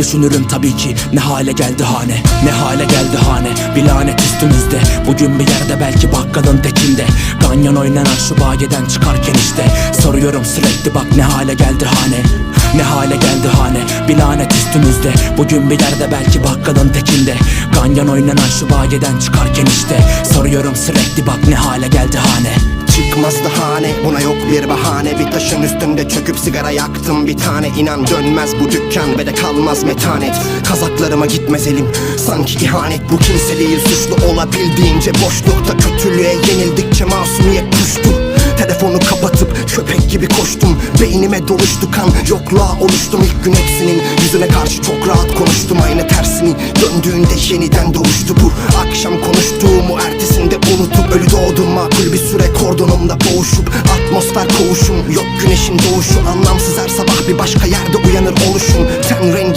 Düşünürüm tabii ki ne hale geldi hane Ne hale geldi hane. Bir lanet üstümüzde Bugün bir yerde belki bakkalın tekinde. Ganyan oynanan şu bayeden çıkarken işte Soruyorum sürekli bak ne hale geldi hane ne hale geldi hane. Bir lanet üstümüzde Bugün bir yerde belki bakkalın tekinde. Ganyan oynanan şu bayeden çıkarken işte Soruyorum sürekli bak ne hale geldi hane. Çıkmazdı hane buna yok bir bahane. Bir taşın üstünde çöküp sigara yaktım bir tane. İnan dönmez bu dükkan ve de kalmaz metanet. Kazaklarıma gitmez elim. Sanki ihanet Bu kimse değil suçlu olabildiğince boşlukta Kötülüğe yenildikçe masumiyet kuştu Telefonu kapatıp köpek gibi koştum. Beynime doluştu kan yokluğa oluştum ilk gün hepsinin. Yüzüne karşı çok rahat konuştum aynı tersini. Döndüğünde yeniden doğuştu bu Ölü doğdum makul bir süre kordonumda boğuşup Atmosfer koğuşum. Yok güneşin doğuşu Anlamsız her sabah bir başka yerde uyanır oluşum. Ten rengi